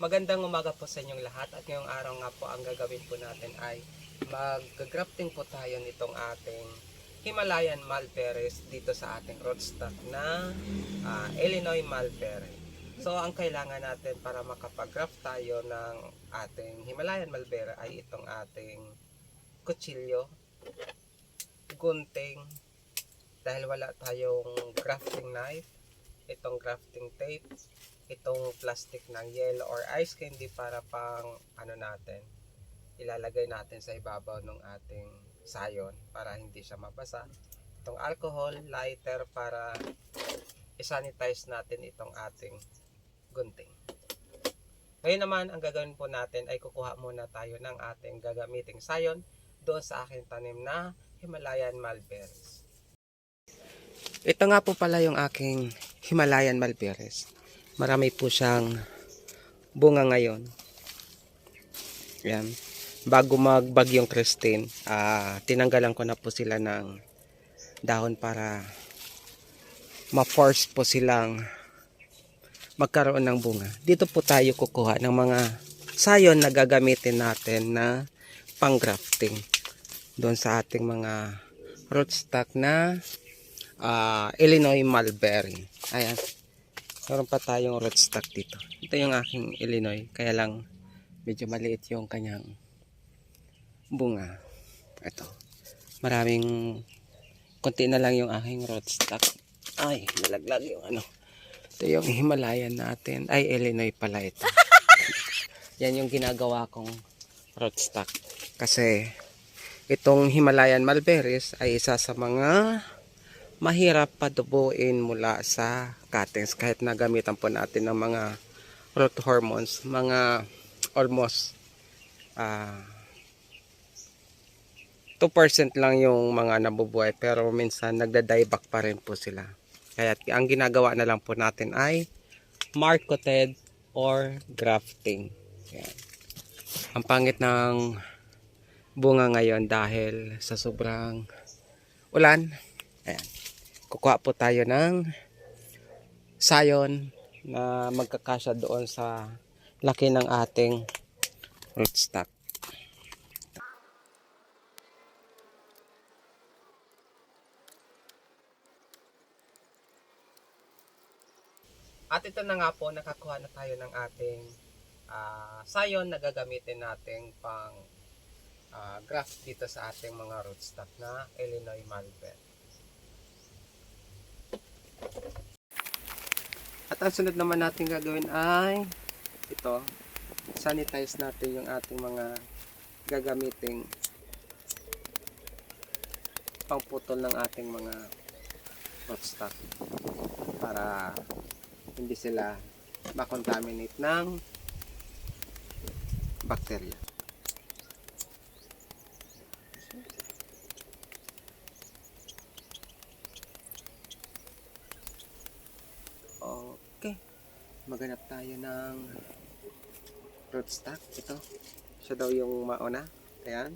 Magandang umaga po sa inyong lahat at ngayong araw nga po ang gagawin po natin ay mag-grafting po tayo nitong ating Himalayan Malperes dito sa ating rootstock na ah, Illinois Malpere. So ang kailangan natin para makapag-graft tayo ng ating Himalayan Malpere ay itong ating kutsilyo, gunting, dahil wala tayong grafting knife, itong grafting tape, itong plastic ng yellow or ice candy para pang ano natin ilalagay natin sa ibabaw ng ating sayon para hindi siya mabasa. Itong alcohol lighter para isanitize natin itong ating gunting. Ngayon naman ang gagawin po natin ay kukuha muna tayo ng ating gagamiting sayon doon sa aking tanim na Himalayan Mulberries. Ito nga po pala yung aking Himalayan Mulberries marami po siyang bunga ngayon. Yan. Bago magbagyong Christine, ah tinanggalan ko na po sila ng dahon para ma-force po silang magkaroon ng bunga. Dito po tayo kukuha ng mga sayon na gagamitin natin na pang-grafting. Doon sa ating mga rootstock na ah, Illinois mulberry. Ayan. Meron pa tayong rootstock dito. Ito yung aking Illinois. Kaya lang medyo maliit yung kanyang bunga. Ito. Maraming konti na lang yung aking rootstock. Ay, nalaglag yung ano. Ito yung Himalayan natin. Ay, Illinois pala ito. Yan yung ginagawa kong rootstock. Kasi itong Himalayan mulberries ay isa sa mga mahirap padubuin mula sa cuttings kahit nagamitan po natin ng mga root hormones, mga almost ah 2% lang yung mga nabubuhay pero minsan nagda-dieback pa rin po sila. Kaya ang ginagawa na lang po natin ay marketed or grafting. Yan. Ang pangit ng bunga ngayon dahil sa sobrang ulan. Ayan. Kukuha po tayo ng sayon na magkakasya doon sa laki ng ating rootstock. At ito na nga po, nakakuha na tayo ng ating ah, sayon na gagamitin nating pang ah, graft dito sa ating mga rootstock na Illinois Malbec. At ang sunod naman natin gagawin ay ito, sanitize natin yung ating mga gagamiting pangputol ng ating mga rootstock para hindi sila makontaminate ng bacteria. Okay. Maghanap tayo ng rootstock. Ito. Siya daw yung mauna. Ayan.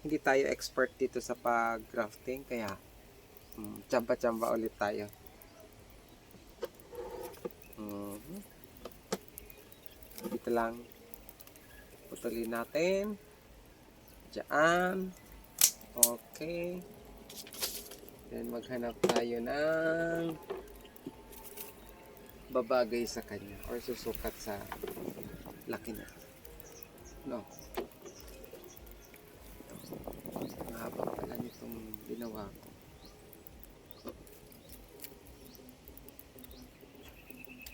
Hindi tayo expert dito sa pag-grafting. Kaya, mm, tsamba-tsamba ulit tayo. Mhm. Dito lang. Putulin natin. Diyan. Okay. Then maghanap tayo ng babagay sa kanya or susukat sa laki na. No. Ang haba pala nitong ginawa ko.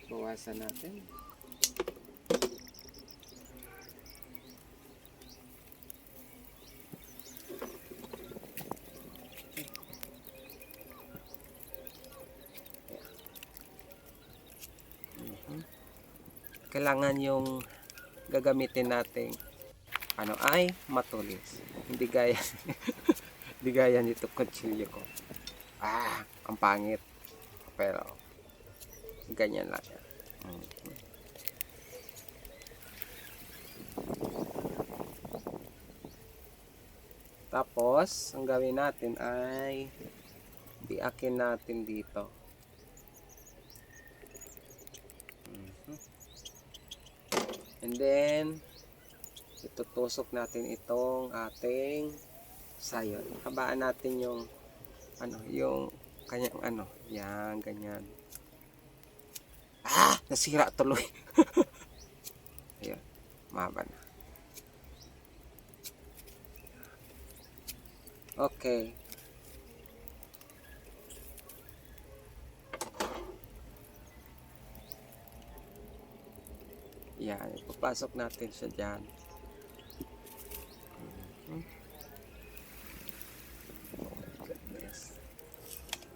Bawasan natin. Kailangan yung gagamitin nating ano ay matulis. Hindi gaya hindi gaya nito kutsilyo ko. Ah, ang pangit. Pero ganyan lang. Mhm. Tapos, ang gawin natin ay biakin natin dito. And then, itutusok natin itong ating sayon. Habaan natin yung ano, yung kanyang ano, yan, ganyan. Ah! Nasira tuloy. Ayun, mahaba na. Okay. Yan, ipapasok natin siya dyan. Oh my goodness.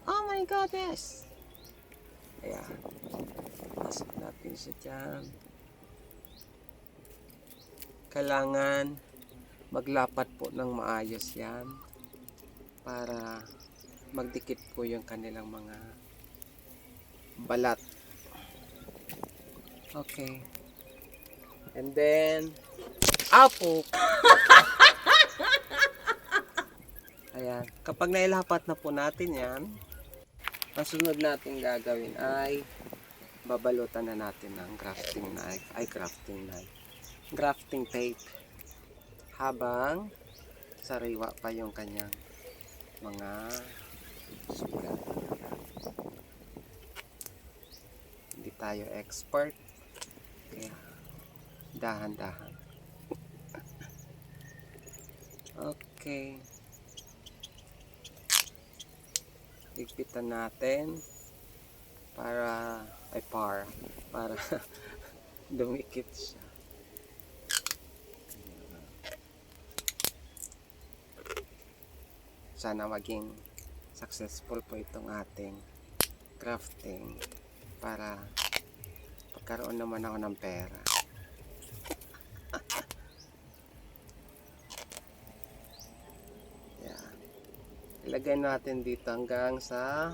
Oh my goodness! Ayan. Pasok natin siya dyan. Kailangan maglapat po ng maayos yan para magdikit po yung kanilang mga balat. Okay. And then, apo. Ayan. Kapag nailapat na po natin yan, ang sunod natin gagawin ay babalutan na natin ng grafting knife, ay grafting knife, grafting tape habang sariwa pa yung kanyang mga sugat. Hindi tayo expert. Kaya dahan-dahan. okay. Igpitan natin para ay par para dumikit siya. Sana maging successful po itong ating crafting para pagkaroon naman ako ng pera. Yan. Ilagay natin dito hanggang sa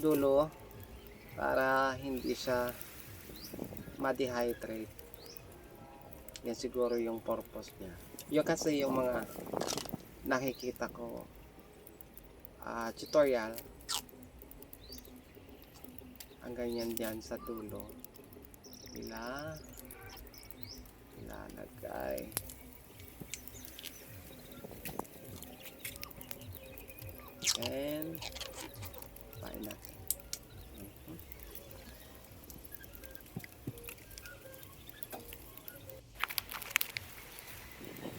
dulo para hindi siya ma-dehydrate. Yan siguro yung purpose niya. Yung kasi yung mga nakikita ko ah, tutorial ang ganyan diyan sa dulo nila ilalagay and pain natin Mhm.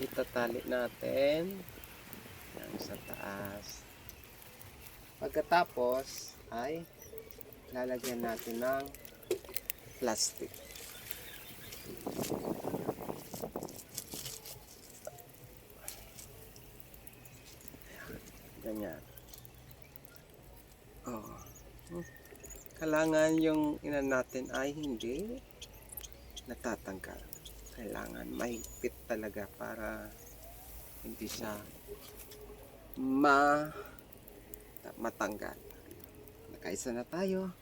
itatali natin. Yan sa taas. Pagkatapos ay lalagyan natin ng plastic. Ganyan. Kailangan yung inan natin ay hindi natatanggal. Kailangan mahigpit talaga para hindi siya ma matanggal. Nakaisa na tayo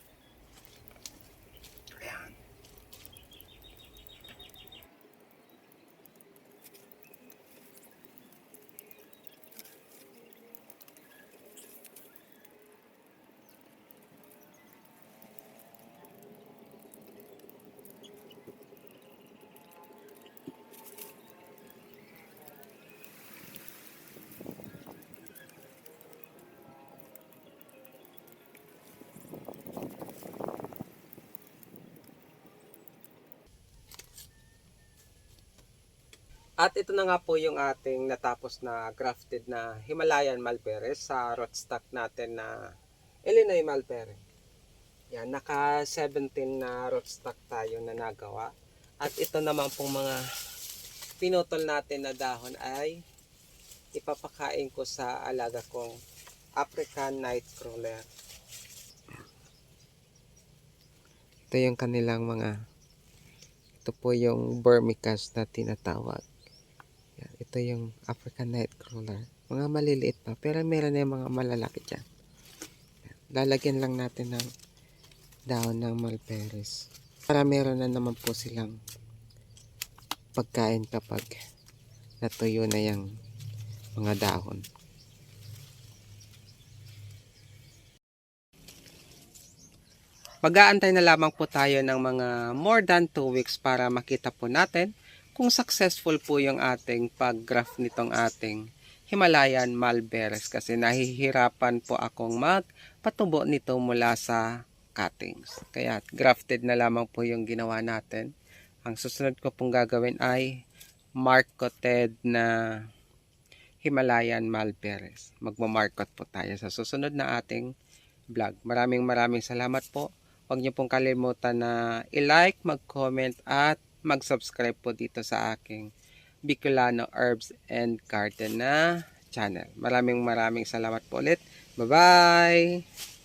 At ito na nga po yung ating natapos na grafted na Himalayan Malperes sa rootstock natin na Illinois Malpere. Yan, naka 17 na rootstock tayo na nagawa. At ito naman pong mga pinutol natin na dahon ay ipapakain ko sa alaga kong African Nightcrawler. Ito yung kanilang mga ito po yung vermicast na tinatawag. Ito yung African Nightcrawler. Mga maliliit pa, pero meron na yung mga malalaki dyan. Yan, Lalagyan lang natin ng dahon ng malperes. Para meron na naman po silang pagkain kapag natuyo na yung mga dahon. Mag-aantay na lamang po tayo ng mga more than 2 weeks para makita po natin kung successful po yung ating pag-graft nitong ating Himalayan Malberes kasi nahihirapan po akong magpatubo nito mula sa cuttings. Kaya grafted na lamang po yung ginawa natin. Ang susunod ko pong gagawin ay marketed na Himalayan Malberes. Magmamarket po tayo sa susunod na ating vlog. Maraming maraming salamat po. Huwag niyo pong kalimutan na i-like, mag-comment at mag-subscribe po dito sa aking Bicolano Herbs and Garden na channel. Maraming maraming salamat po ulit. Bye-bye!